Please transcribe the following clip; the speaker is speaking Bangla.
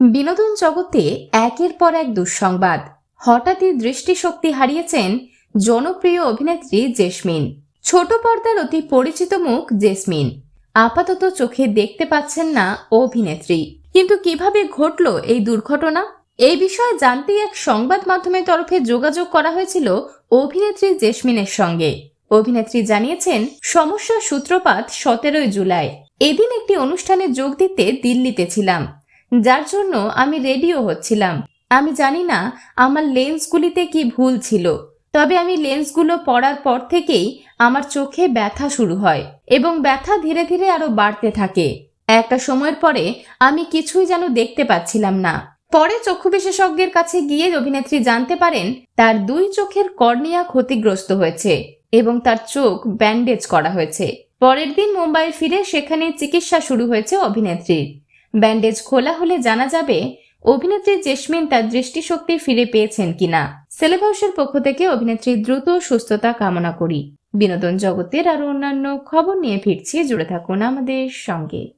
বিনোদন জগতে একের পর এক দুঃসংবাদ। হঠাৎই দৃষ্টিশক্তি হারিয়েছেন জনপ্রিয় অভিনেত্রী জেসমিন। ছোট পর্দার অতি পরিচিত মুখ জেসমিন। আপাতত চোখে দেখতে পাচ্ছেন না অভিনেত্রী। কিন্তু কীভাবে ঘটল এই দুর্ঘটনা? এই বিষয়ে জানতেই এক সংবাদ মাধ্যমের তরফে যোগাযোগ করা হয়েছিল অভিনেত্রী জেসমিনের সঙ্গে। অভিনেত্রী জানিয়েছেন, সমস্যার সূত্রপাত সতেরোই জুলাই। এদিন একটি অনুষ্ঠানে যোগ দিতে দিল্লিতে ছিলাম। যার জন্য আমি রেডিও হচ্ছিলাম। আমি জানি না আমার লেন্সগুলিতে কি ভুল ছিল, তবে আমি লেন্সগুলো পড়ার পর থেকেই আমার চোখে ব্যথা শুরু হয় এবং ব্যথা ধীরে ধীরে আরও বাড়তে থাকে। একটা সময়ের পরে আমি কিছুই যেন দেখতে পাচ্ছিলাম না। পরে চক্ষু বিশেষজ্ঞের কাছে গিয়ে অভিনেত্রী জানতে পারেন, তার দুই চোখের কর্নিয়া ক্ষতিগ্রস্ত হয়েছে এবং তার চোখ ব্যান্ডেজ করা হয়েছে। পরের দিন মুম্বাই ফিরে সেখানে চিকিৎসা শুরু হয়েছে অভিনেত্রীর। ব্যান্ডেজ খোলা হলে জানা যাবে অভিনেত্রী জেসমিন তার দৃষ্টিশক্তি ফিরে পেয়েছেন কিনা। সেলেবাউসের পক্ষ থেকে অভিনেত্রী দ্রুত সুস্থতা কামনা করি। বিনোদন জগতের আরও অন্যান্য খবর নিয়ে ফিরছি। জুড়ে থাকুন আমাদের সঙ্গে।